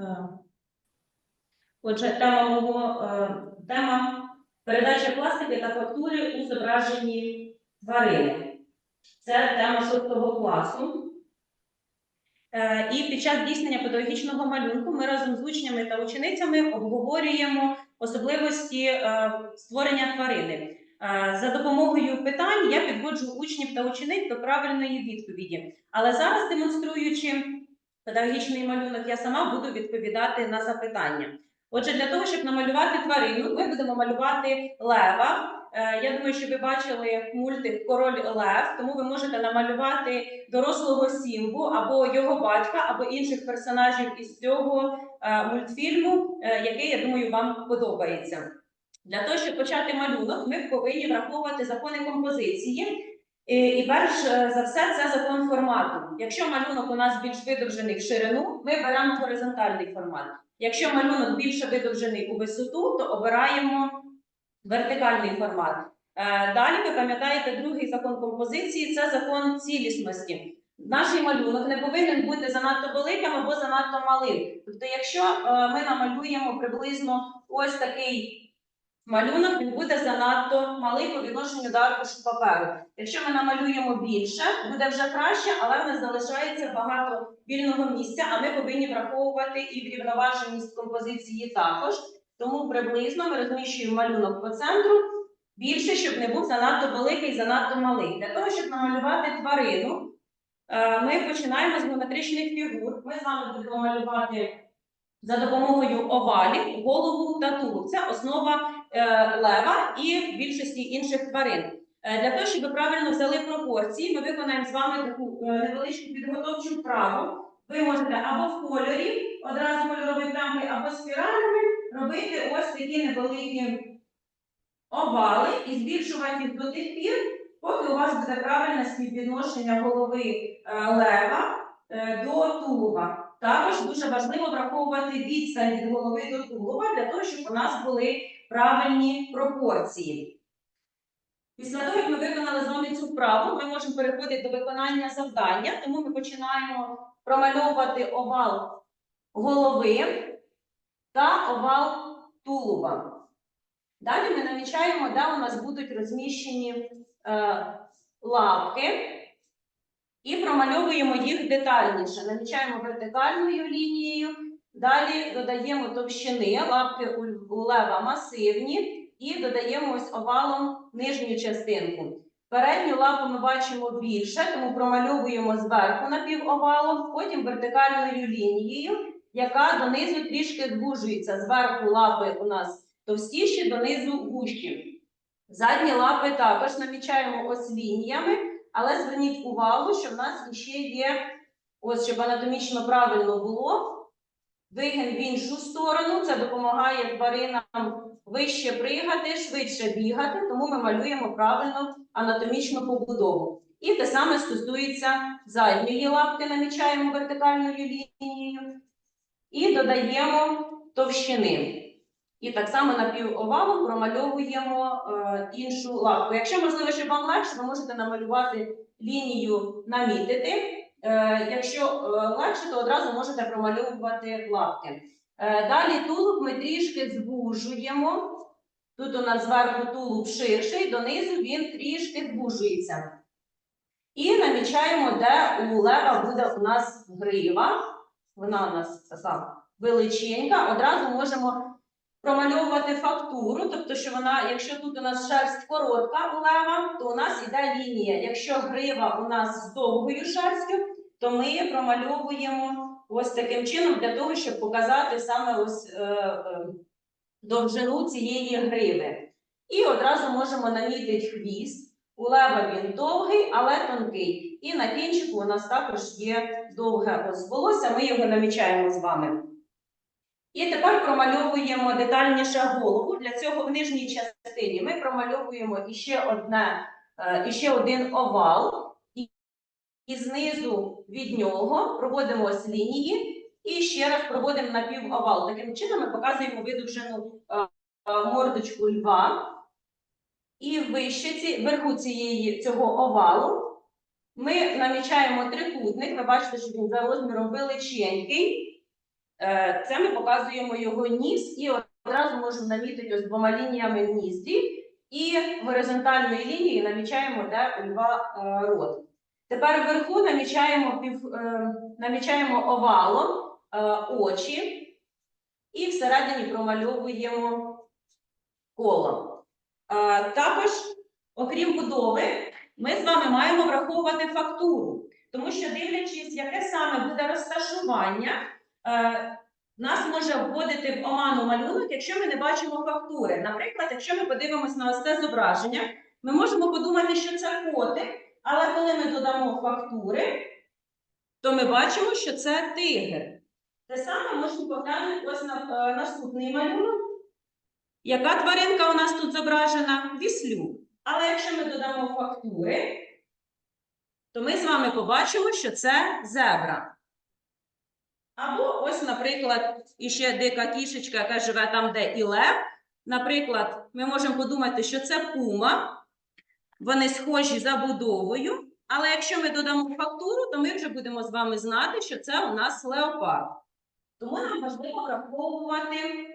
Е, Отже, тема мого е, тема передача пластики та фактури у зображенні тварини. Це тема шостого класу. Е, І під час здійснення педагогічного малюнку ми разом з учнями та ученицями обговорюємо особливості створення тварини. За допомогою питань я підводжу учнів та учениць до правильної відповіді. Але зараз, демонструючи педагогічний малюнок, я сама буду відповідати на запитання. Отже, для того, щоб намалювати тварину, ми будемо малювати лева. Е, Я думаю, що ви бачили мультик Король Лев, тому ви можете намалювати дорослого Сімбу або його батька, або інших персонажів із цього е, мультфільму, е, який, я думаю, вам подобається. Для того, щоб почати малюнок, ми повинні враховувати закони композиції. І, і перш е, за все, це закон формату. Якщо малюнок у нас більш видовжений в ширину, ми беремо горизонтальний формат. Якщо малюнок більше видовжений у висоту, то обираємо вертикальний формат. Е, Далі ви пам'ятаєте другий закон композиції це закон цілісності. Наш малюнок не повинен бути занадто великим або занадто малим. Тобто, якщо е, ми намалюємо приблизно ось такий малюнок, він буде занадто малий по відношенню до аркушу паперу. Якщо ми намалюємо більше, буде вже краще, але в нас залишається багато вільного місця, а ми повинні враховувати і врівноваженість композиції також. Тому приблизно ми розміщуємо малюнок по центру більше, щоб не був занадто великий, занадто малий. Для того, щоб намалювати тварину, е, ми починаємо з геометричних фігур. Ми з вами будемо малювати за допомогою овалів, голову та тулуб. Це основа лева і більшості інших тварин. Е, Для того, щоб ви правильно взяли пропорції, ми виконаємо з вами таку е, невеличку підготовчу вправу. Ви можете або в кольорі, одразу кольорові плямки, або спіралями робити ось такі невеликі овали і збільшувати їх до тих пір, поки у вас буде правильне співвідношення голови е, лева е, до тулуба. Також дуже важливо враховувати відстань від голови до тулуба для того, щоб у нас були правильні пропорції. Після того, як ми виконали з вами цю вправу, ми можемо переходити до виконання завдання, тому ми починаємо промальовувати овал голови та овал тулуба. Далі ми намічаємо, де у нас будуть розміщені е, лапки і промальовуємо їх детальніше. Намічаємо вертикальною лінією, далі додаємо товщини, лапки у лева масивні, і додаємо ось овалом нижню частинку. Передню лапу ми бачимо більше, тому промальовуємо зверху напівовалом, потім вертикальною лінією, яка донизу трішки звужується. Зверху лапи у нас товстіші, донизу вужчі. Задні лапи також намічаємо ось лініями, але зверніть увагу, що в нас ще є, ось щоб анатомічно правильно було, вигин в іншу сторону. Це допомагає тваринам вище пригати, швидше бігати, тому ми малюємо правильно анатомічну побудову. І те саме стосується задньої лапки, намічаємо вертикальною лінією і додаємо товщини. І так само напівовалом промальовуємо е, іншу лапку. Якщо можливо, щоб вам легше, ви можете намалювати лінію, намітити. Е, якщо е, легше, то одразу можете промальовувати лапки. Е, далі тулуб ми трішки звужуємо. Тут у нас зверху тулуб ширший, донизу він трішки звужується. І намічаємо, де у лева буде у нас грива. Вона у нас така величенька. Одразу можемо промальовувати фактуру, тобто, що вона, якщо тут у нас шерсть коротка у лева, то у нас іде лінія. Якщо грива у нас з довгою шерстю, то ми промальовуємо ось таким чином для того, щоб показати саме ось е, е, довжину цієї гриви. І одразу можемо намітити хвіст. У лева він довгий, але тонкий. І на кінчику у нас також є довге волосся, ми його намічаємо з вами. І тепер промальовуємо детальніше голову. Для цього в нижній частині ми промальовуємо іще, одне, е, іще один овал, і, знизу від нього проводимо ось лінії і ще раз проводимо напівовал. Таким чином ми показуємо видовжену е, е, мордочку льва. І вище вверху цієї, цього овалу ми намічаємо трикутник. Ви бачите, що він за розміром величенький. Е, Це ми показуємо його ніс і одразу можемо намітити ось двома лініями ніздрі і горизонтальною лінією намічаємо, де у льва е, рот. Тепер вверху намічаємо, пів, е, намічаємо овалом очі і всередині промальовуємо коло. Також, окрім будови, ми з вами маємо враховувати фактуру, тому що дивлячись, яке саме буде розташування, нас може вводити в оману малюнок, якщо ми не бачимо фактури. Наприклад, якщо ми подивимось на ось це зображення, ми можемо подумати, що це котик, але коли ми додамо фактури, то ми бачимо, що це тигр. Те саме можемо поглянути ось на е, наступний малюнок. Яка тваринка у нас тут зображена? Віслюк. Але якщо ми додамо фактури, то ми з вами побачимо, що це зебра. Або ось, наприклад, іще дика кішечка, яка живе там, де і лев. Наприклад, ми можемо подумати, що це пума. Вони схожі за будовою. Але якщо ми додамо фактуру, то ми вже будемо з вами знати, що це у нас леопард. Тому нам важливо враховувати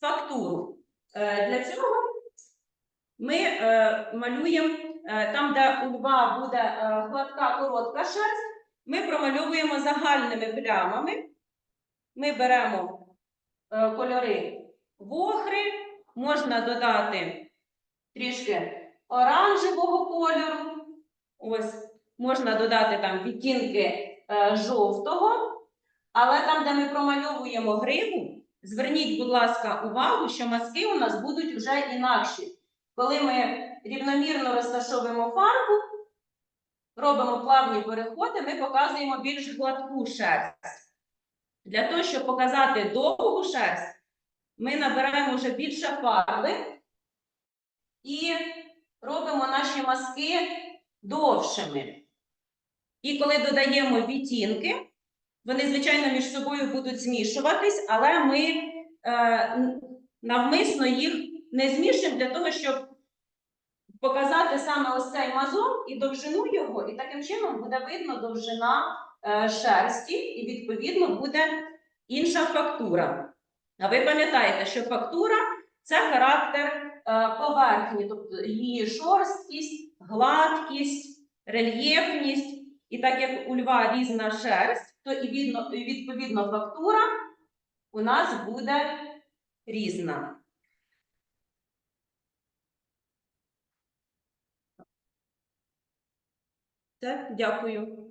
фактуру. Е, Для цього ми е, малюємо е, там, де у льва буде гладка коротка шерсть, ми промальовуємо загальними плямами. Ми беремо е, кольори вохри, можна додати трішки оранжевого кольору. Ось можна додати там відтінки е, жовтого, але там, де ми промальовуємо гриву, зверніть, будь ласка, увагу, що мазки у нас будуть вже інакші. Коли ми рівномірно розташовуємо фарбу, робимо плавні переходи, ми показуємо більш гладку шерсть. Для того, щоб показати довгу шерсть, ми набираємо вже більше фарби і робимо наші мазки довшими. І коли додаємо відтінки, вони, звичайно, між собою будуть змішуватись, але ми е, навмисно їх не змішуємо для того, щоб показати саме ось цей мазок і довжину його, і таким чином буде видно довжина шерсті, і відповідно буде інша фактура. А ви пам'ятаєте, що фактура це характер е, поверхні, тобто її шорсткість, гладкість, рельєфність. І так як у льва різна шерсть, то і відповідно фактура у нас буде різна. Все, дякую.